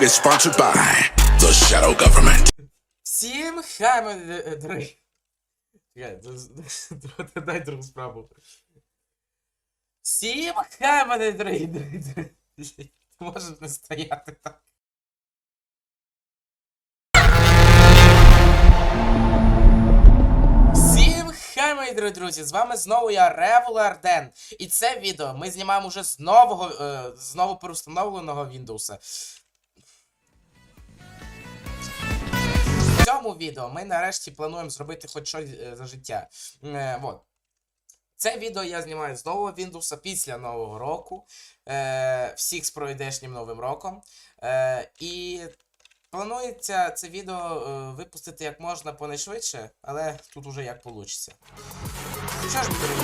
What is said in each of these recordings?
Dog is sponsored by the Shadow Government. Всім хай мене дорогі. Чекай, д- дай другу справу. Всім хай мене дорогі, дорогі, дорогі. Можеш не стояти так. Хай, мої дорогі друзі! З вами знову я Револар Ден. І це відео ми знімаємо вже з нового, е, з переустановленого Windows. Цьому відео ми нарешті плануємо зробити хоч щось е, за життя. Е, вот. Це відео я знімаю з нового Windows після Нового року. Е, всіх з пройдешнім Новим роком. Е, і планується це відео е, випустити як можна понайшвидше, але тут уже як вийде. Що ж, дорогі,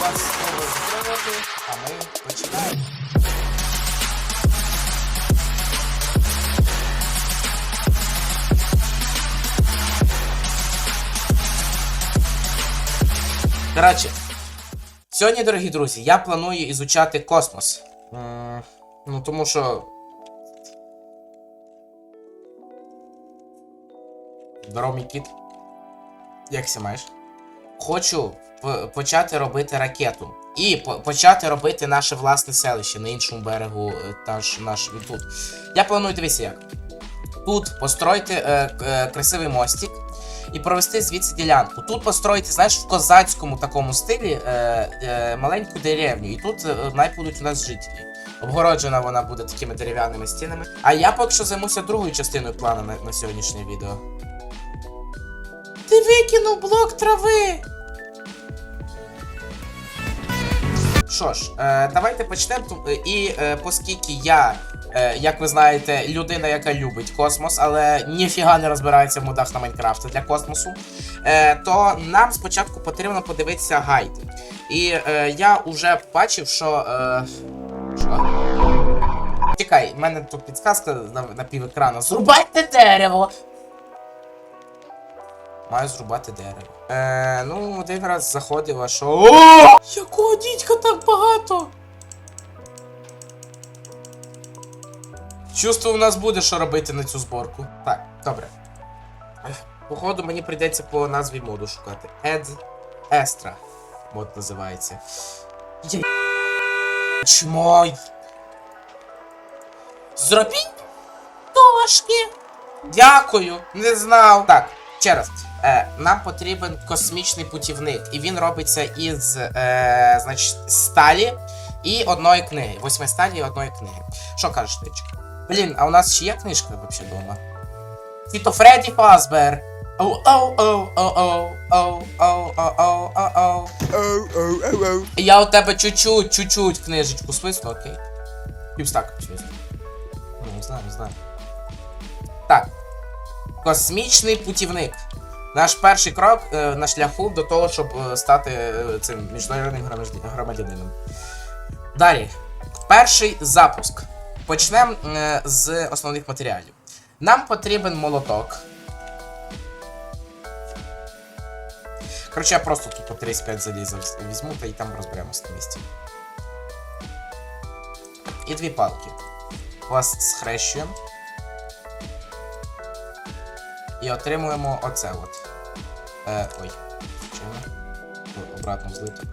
вас знову затримувати, а ми починаємо. Коротше, сьогодні, дорогі друзі, я планую ізучати космос. Ну, тому що. Здорово, мій кіт. Як ся маєш? Хочу почати робити ракету. І по- почати робити наше власне селище на іншому берегу е, наш, наш тут. Я планую дивися як. Тут постройте е, е, красивий мостик і провести звідси ділянку. Тут построїти, знаєш, в козацькому такому стилі е, е, маленьку деревню. І тут е, най будуть у нас жителі. Обгороджена вона буде такими дерев'яними стінами. А я поки що займуся другою частиною плану на, на сьогоднішнє відео. Ти викинув блок трави! Що ж, е, давайте почнемо. І е, оскільки я, як ви знаєте, людина, яка любить космос, але ніфіга не розбирається в модах на Майнкрафт для космосу, е, то нам спочатку потрібно подивитися гайд. І е, я вже бачив, що. Е, що? Чекай, в мене тут підсказка на, на пів екрану. Зрубайте дерево! Маю зрубати дерево. Е, ну, один раз заходив, а що. Якого дідька так багато? Чувствую, у нас буде що робити на цю зборку. Так, добре. Походу, мені прийдеться по назві моду шукати. Ed Extra. Мод називається. Я... Чмо. Зробіть дошки. Дякую, не знав. Так, ще раз. Е, нам потрібен космічний путівник, і він робиться із е, значить, сталі і одної книги. Восьми сталі і одної книги. Що кажеш, Тичка? Блін, а у нас ще є книжка взагалі вдома? Тіто Фредді Фазбер. Я у тебе чуть-чуть, чуть-чуть книжечку свисну, окей. Півстака свисну. Ну, не знаю, не знаю. Так. Космічний путівник. Наш перший крок е, на шляху до того, щоб е, стати е, цим міжнародним громадянином. Далі. Перший запуск. Почнемо е, з основних матеріалів. Нам потрібен молоток. Коротше, я просто тут по 35 заліза візьму та і там розберемося на місці. І дві палки. Вас схрещуємо. І отримуємо оце от. Е, ой, чому? Обратно злиток.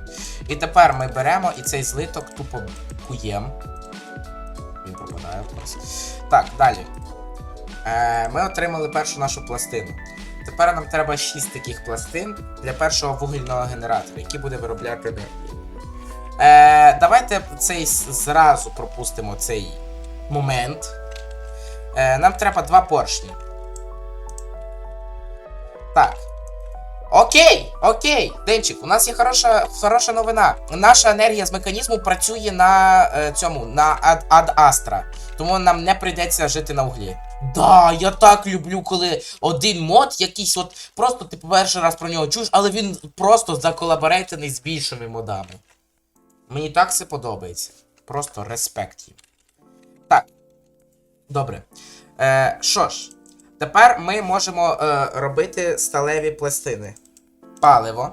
І тепер ми беремо і цей злиток тупо куєм. Він пропадає в нас. Так, далі. Е, ми отримали першу нашу пластину. Тепер нам треба 6 таких пластин для першого вугільного генератора, який буде виробляти енергію. Е, давайте цей зразу пропустимо цей момент. Е, нам треба два поршні. Так. Окей, окей, Денчик, у нас є хороша, хороша новина. Наша енергія з механізму працює на е, цьому, на ад, ад Астра. Тому нам не прийдеться жити на углі. Да, я так люблю, коли один мод якийсь от просто ти перший раз про нього чуєш, але він просто заколаборейтений з більшими модами. Мені так все подобається. Просто респект їм. Так. Добре. Е, що ж, тепер ми можемо е, робити сталеві пластини. Паливо.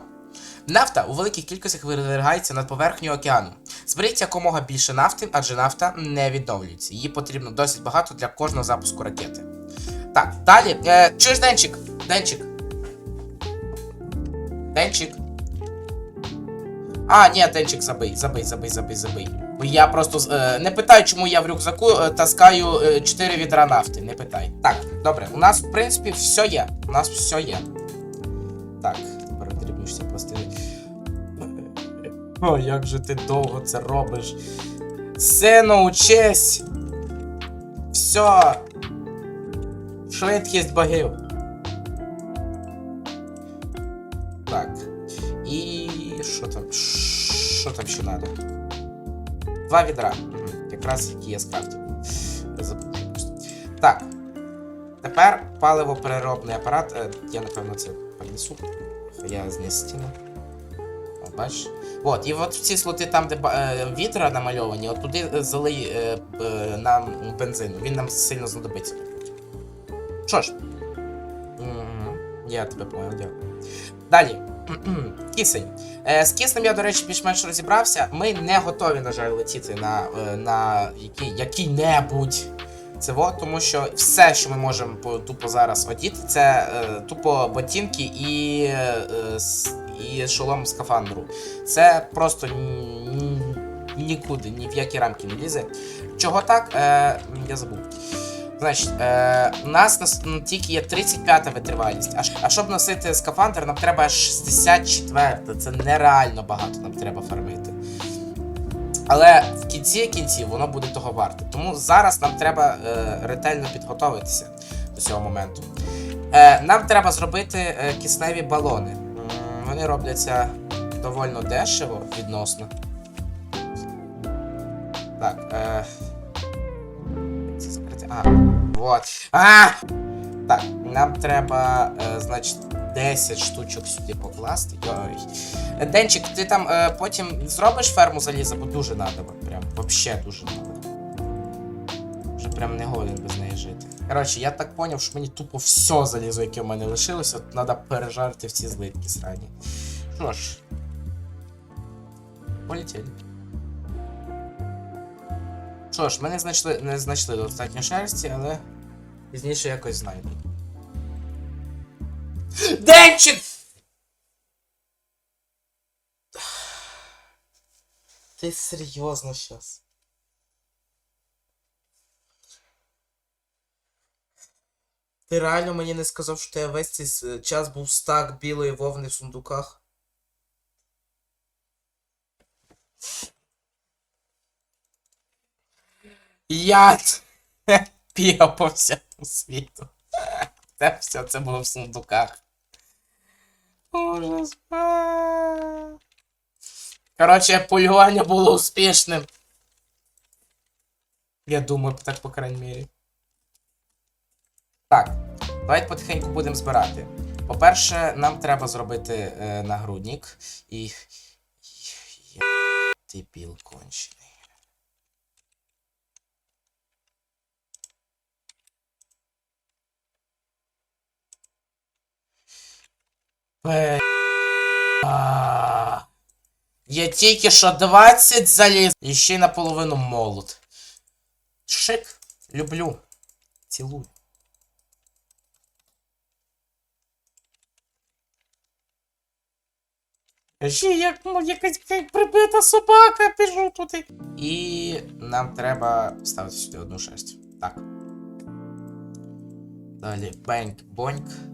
Нафта у великих кількостях виригається над поверхнею океану. Зберіть якомога більше нафти, адже нафта не відновлюється. Її потрібно досить багато для кожного запуску ракети. Так, далі. Е, чуєш, Денчик? Денчик. Денчик. А, ні, Денчик, забий, забий, забий, забий, забий. Я просто е, не питаю, чому я в рюкзаку е, таскаю е, 4 відра нафти. Не питай. Так, добре, у нас, в принципі, все є. У нас все є. Так, тепер потрібно всі пластини. О, як же ти довго це робиш? Сину, учись! Все. Швидкість богів. Так. І що там? Що там ще треба? Два відра. Якраз які я скрафтив. Так. Тепер паливопереробний апарат. Е, Я напевно це принесу. Я зніс стіну. О? От, і от ці слоти там, де е, вітра намальовані, от туди е, залий е, е, нам бензин. Він нам сильно знадобиться. Що ж? Я тебе понял, дякую. Далі. Кисень. Е, з киснем я, до речі, більш-менш розібрався. Ми не готові, на жаль, летіти на, е, на який, який-небудь цево, тому що все, що ми можемо тупо зараз одіти, це е, тупо ботинки і, е, і шолом скафандру. Це просто ні- ні- нікуди, ні в які рамки не лізе. Чого так? Е, я забув. Значить, е, у нас нас ну, тільки є 35-та витривалість. А, а щоб носити скафандр, нам треба аж 64. Це нереально багато нам треба фармити. Але в кінці кінців воно буде того варте. Тому зараз нам треба е, ретельно підготуватися до цього моменту. Е, нам треба зробити е, кисневі балони. Вони робляться доволі дешево відносно. Так. Е? А, вот. А! Так, нам треба, е, значить, 10 штучок сюди покласти. Йой. Денчик, ти там е, потім зробиш ферму заліза, бо дуже надо. Прям вообще дуже надо. Вже прям не годен без неї жити. Коротше, я так поняв, що мені тупо все залізо, яке в мене лишилося, от треба пережарити в ці злитки срані. Що ж. Полетіли. Що ж, ми не знайшли, не знайшли достатньо шерсті, але пізніше якось знайдемо. Денчик! Ти серйозно щас? Ти реально мені не сказав, що ти весь цей час був стак білої вовни в сундуках? Я бігав по всьому світу. Це все це було в сундуках. Ужас. Коротше, полювання було успішним. Я думаю, так по крайній мірі. Так, давайте потихеньку будемо збирати. По-перше, нам треба зробити е, нагрудник і. Ти біл кончений. Бе- Я тільки що 20 заліз. І ще й наполовину молот. Шик. Люблю. Цілую. Ще як ну, якась як прибита собака, біжу туди. І нам треба ставити сюди одну шерсть. Так. Далі беньк-боньк.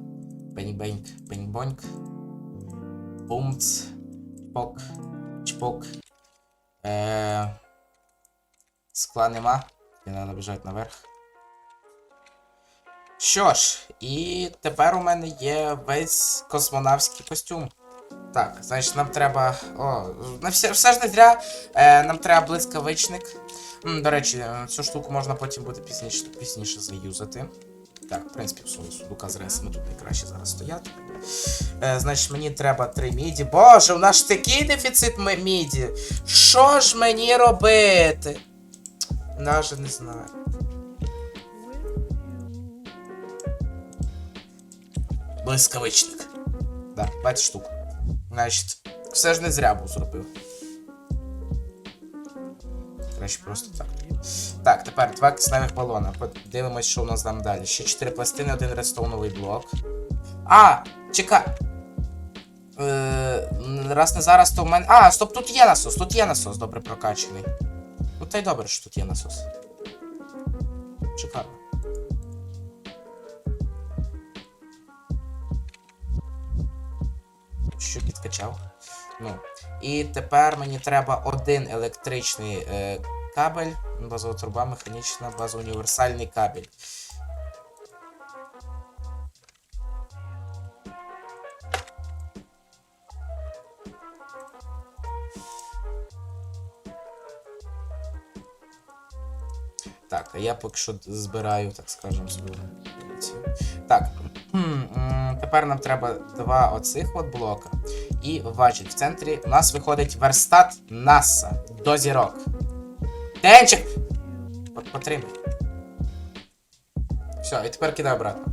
Беньк-беньк, беньк-боньк. Бумц. Чпок. Чпок. Е... Скла нема. І треба біжати наверх. Що ж, і тепер у мене є весь космонавський костюм. Так, значить, нам треба. О, на все, все ж не зря. Е, нам треба блискавичник. До речі, цю штуку можна потім буде пізніше, пізніше заюзати. Так, в принципі, сундука з ресами тут найкраще зараз стояти. Е, значить, мені треба три міді. Боже, у нас ж такий дефіцит міді. Що ж мені робити? Даже не знаю. Блискавичник. Да, 20 штук. Значить, все ж не зря був зробив. Краще просто так. Так, тепер два кисневих балона. Подивимось, що у нас там далі. Ще 4 пластини, один редстоуновий блок. А! Чекай! Е, раз не зараз, то в мене. А, стоп, тут є насос, тут є насос, добре прокачаний. Ну та й добре, що тут є насос. Шикарно. Що підкачав. Ну. І тепер мені треба один електричний е, кабель, базова труба, механічна, базоуніверсальний кабель. Так, а я поки що збираю, так скажемо, свою. Так, тепер нам треба два оцих от блока. І бачить, в центрі у нас виходить верстат НАСА до зірок. Денчик! От Потримай. Все, і тепер кидай обратно.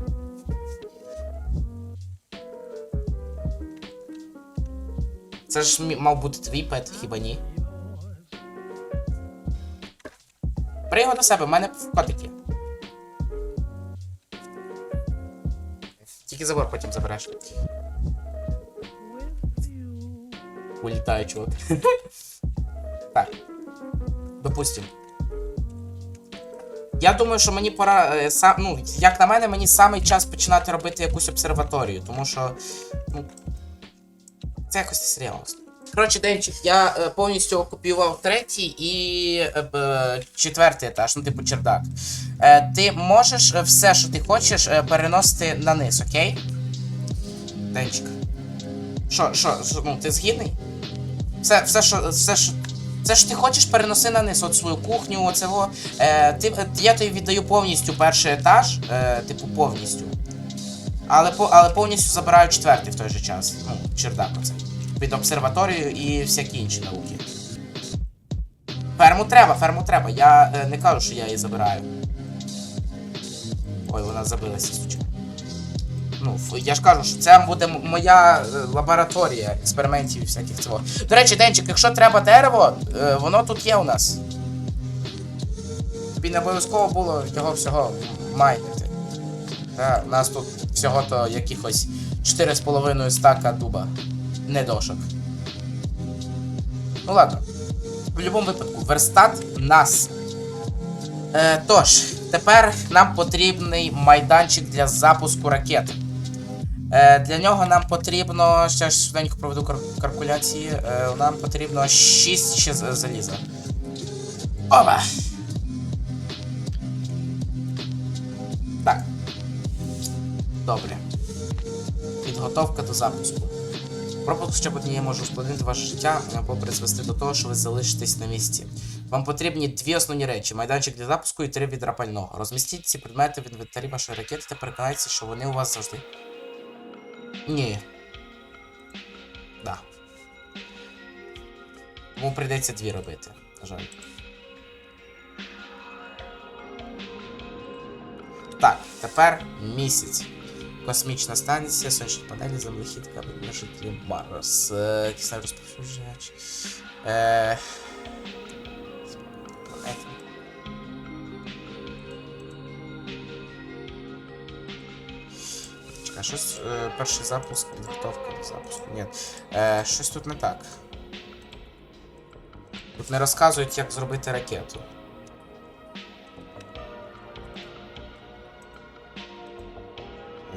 Це ж мав бути твій пет, хіба ні? Бери до себе, в мене в котик є. Тільки забор потім забереш. Улітає, чувак. так. Допустим. Я думаю, що мені пора. е, сам, ну, як на мене, мені саме час починати робити якусь обсерваторію, тому що. Ну, це якось серйозно. Коротше, Денчик, я е, повністю окупував третій і е, четвертий етаж, ну типу чердак. Е, ти можеш е, все, що ти хочеш, е, переносити на низ, окей? Денчик. Що, що, ну ти згідний? Все, все, що, все, що. Це ж ти хочеш переноси на низ, от свою кухню, оцього. Е, ти, е, я тобі віддаю повністю перший етаж, е, типу повністю. Але, але повністю забираю четвертий в той же час. Ну, чердак оцей. Під обсерваторію і всякі інші науки. Ферму треба, ферму треба. Я е, не кажу, що я її забираю. Ой, вона забилася, сучка. Ну, я ж кажу, що це буде моя е, лабораторія експериментів і всяких цього. До речі, Денчик, якщо треба дерево, е, воно тут є у нас. Тобі не обов'язково було його всього майнити. Та, у нас тут всього-то якихось 4,5 стака дуба. Не дошок. Ну ладно. В будь-якому випадку, верстат нас. Е, тож, тепер нам потрібний майданчик для запуску ракет. Е, для нього нам потрібно. Ще ж швиденько проведу калькуляції. Е, нам потрібно 6 ще заліза. Опа! Так. Добре. Підготовка до запуску. Пропуск ще однієї може ускладнити ваше життя або призвести до того, що ви залишитесь на місці. Вам потрібні дві основні речі: майданчик для запуску і три відра пального. Розмістіть ці предмети в інвентарі вашої ракети та переконайтеся, що вони у вас завжди. Ні. Да. Тому прийдеться дві робити, на жаль. Так, тепер місяць. Космічна станція, сонячні панелі, землехід, кабель на житлі Марс. Е, розповсюджувач. Е... Чекай, щось. Е, перший запуск, підготовка до запуску. Ні. Е, щось тут не так. Тут не розказують, як зробити ракету.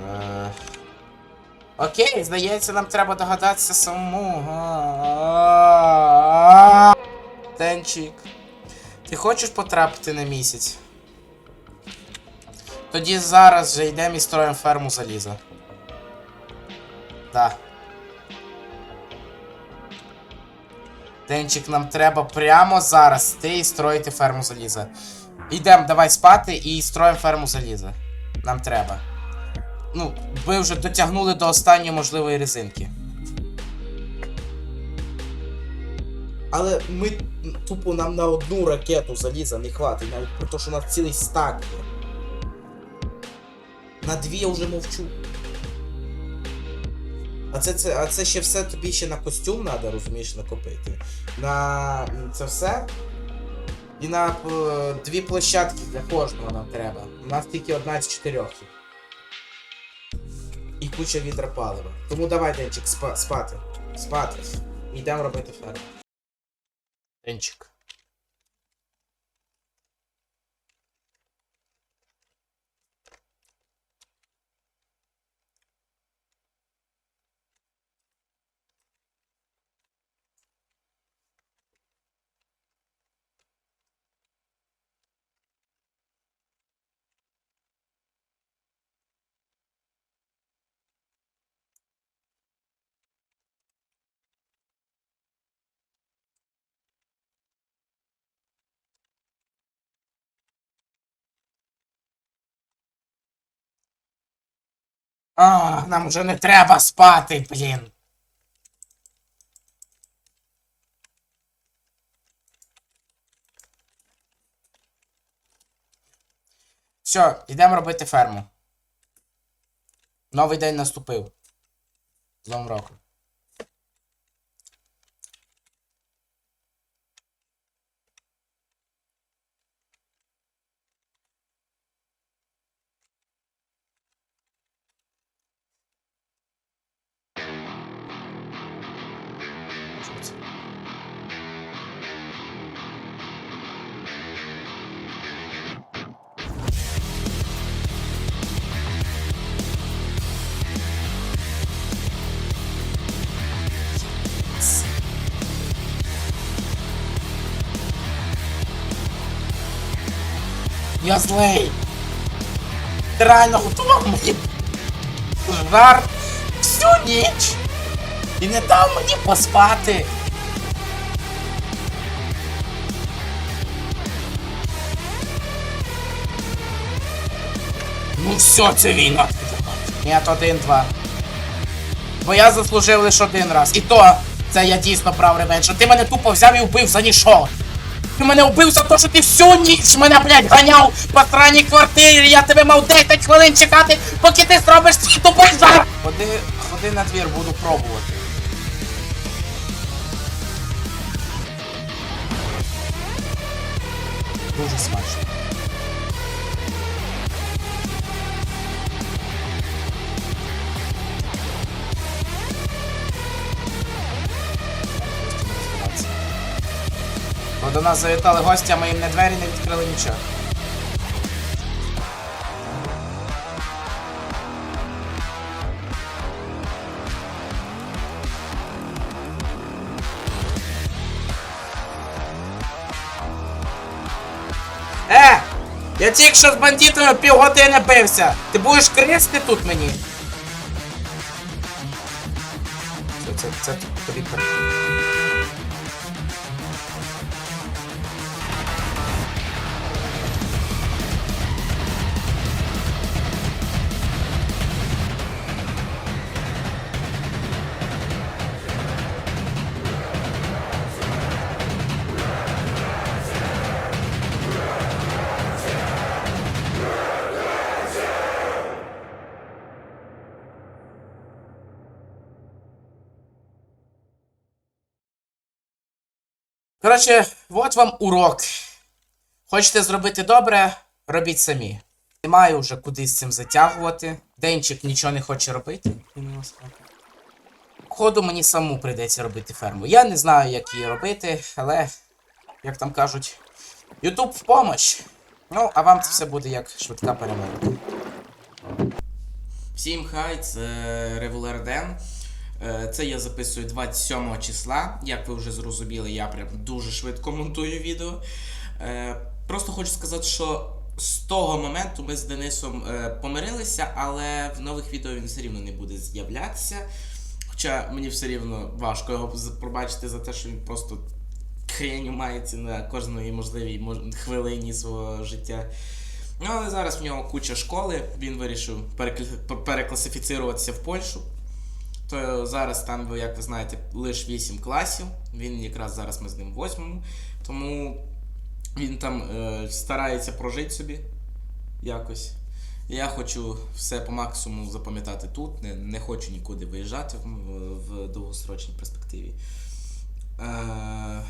Е, Окей, здається, нам треба догадатися самому. Денчик. Ти хочеш потрапити на місяць? Тоді зараз же йдемо і строїмо ферму заліза. Да. Денчик, нам треба прямо зараз йти і строїти ферму заліза. Йдемо, давай спати і строїмо ферму заліза. Нам треба. Ну, ви вже дотягнули до останньої можливої резинки. Але ми тупо нам на одну ракету заліза не хватить, навіть про те, що у нас цілий стак є. На дві я вже мовчу. А це, це, а це ще все тобі ще на костюм треба, розумієш, накопити. На це все. І на е, дві площадки для кожного нам треба. У нас тільки одна з чотирьох. І куча відра палива. Тому давай, Денчик, спа- спати. Спати. Йдемо робити ферму. Денчик. А, нам вже не треба спати, блін. Все, йдемо робити ферму. Новий день наступив. З Новим Я злий. Ти реально готував мені жар всю ніч. І не дав мені поспати. Ну все, це війна. Ні, один-два. Бо я заслужив лише один раз. І то це я дійсно брав ревенж. А Ти мене тупо взяв і вбив за нічого. Ти мене вбив за те, що ти всю ніч мене, блядь, ганяв по странній квартирі. Я тебе мав 10 хвилин чекати, поки ти зробиш свій тупий жар. Ходи, ходи на двір, буду пробувати. Дуже смачно. До нас завітали гості, а ми їм не двері не відкрили нічого. Е! Я тільки що з бандитами півгодини бився. Ти будеш крести тут мені? Це, це, це тобі Коротше, от вам урок. Хочете зробити добре, робіть самі. Немає вже куди з цим затягувати. Денчик нічого не хоче робити. Ходу мені саму прийдеться робити ферму. Я не знаю, як її робити, але, як там кажуть, Ютуб в помощь. Ну, а вам це все буде як швидка перемога. Всім хай, це Револер Ден. Е, Це я записую 27 числа. Як ви вже зрозуміли, я прям дуже швидко монтую відео. Е, Просто хочу сказати, що з того моменту ми з Денисом е, помирилися, але в нових відео він все рівно не буде з'являтися. Хоча мені все рівно важко його пробачити за те, що він просто хреню мається на кожної можливій хвилині свого життя. Ну, але зараз в нього куча школи, він вирішив перекл- перекласифіцируватися в Польщу. То зараз там, як ви знаєте, лише 8 класів. Він якраз зараз ми з ним в 8. Тому він там е, старається прожити собі якось. Я хочу все по максимуму запам'ятати тут, не, не хочу нікуди виїжджати в, в довгосрочній перспективі. Е,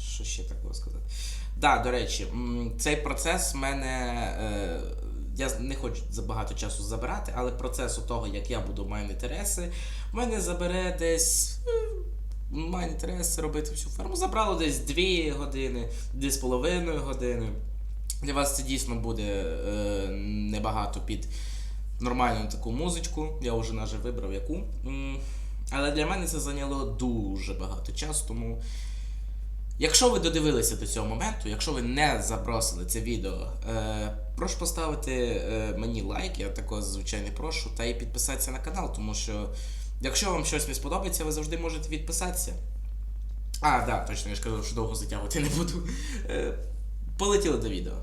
що ще такого сказати? Да, до речі, цей процес в мене. Е, я не хочу забагато часу забирати, але процесу того, як я буду майнити реси, в мене забере десь. Майнити реси, робити всю ферму. Забрало десь 2 години, 2,5 години. Для вас це дійсно буде е, небагато під нормальну таку музичку. Я вже навіть вибрав яку. Але для мене це зайняло дуже багато часу, тому. Якщо ви додивилися до цього моменту, якщо ви не забросили це відео, е, прошу поставити е, мені лайк, я також звичайно прошу, та і підписатися на канал, тому що якщо вам щось не сподобається, ви завжди можете відписатися. А, да, точно, я ж казав, що довго затягувати не буду. Е, полетіли до відео.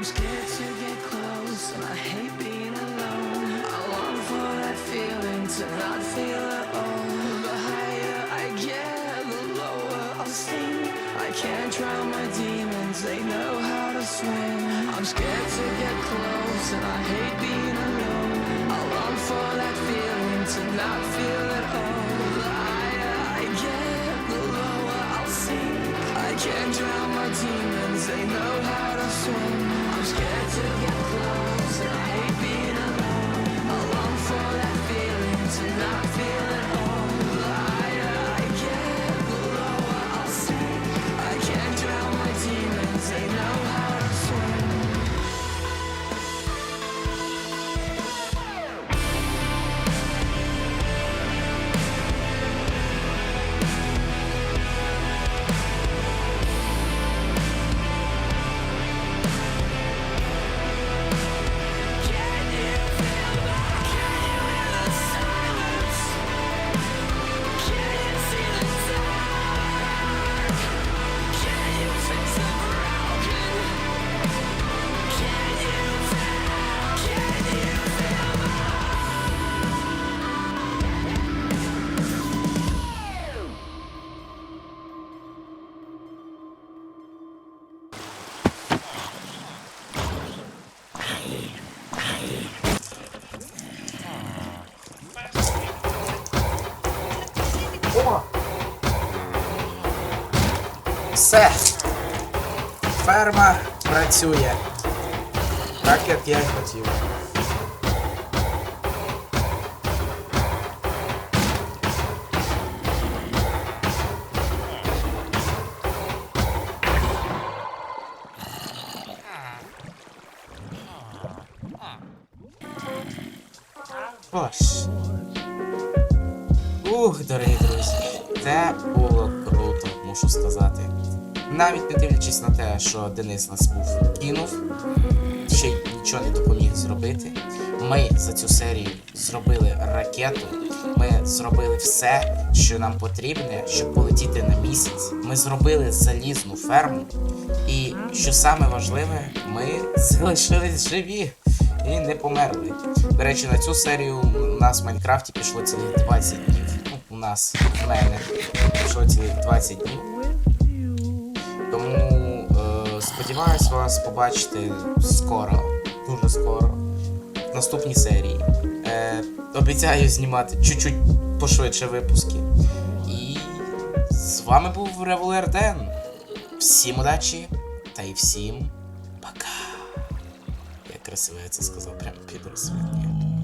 I'm scared to get close, and I hate being alone. I long for that feeling to not feel at all. The higher I get, the lower I'll sink. I can't drown my demons, they know how to swim. I'm scared to get close, and I hate being alone. I long for that feeling to not feel at all. The higher I get, the lower I'll sink. I can't drown my demons, they know how to swim tonight. Все. Ферма Працює. Так, як я й хотів. Що Денис нас був кинув, ще й нічого не допоміг зробити. Ми за цю серію зробили ракету. Ми зробили все, що нам потрібне, щоб полетіти на місяць. Ми зробили залізну ферму. І що саме важливе, ми залишились живі і не померли. До речі, на цю серію у нас в Майнкрафті пішло цілих 20 днів. Ну, у нас, в мене, пішло цілих 20 днів. Сподіваюсь вас побачити скоро, дуже скоро, в наступній серії. Е, обіцяю знімати чуть-чуть пошвидше випуски. І з вами був Револер Ден. Всім удачі та й всім пока. Як красиво я це сказав прямо під розсвітня.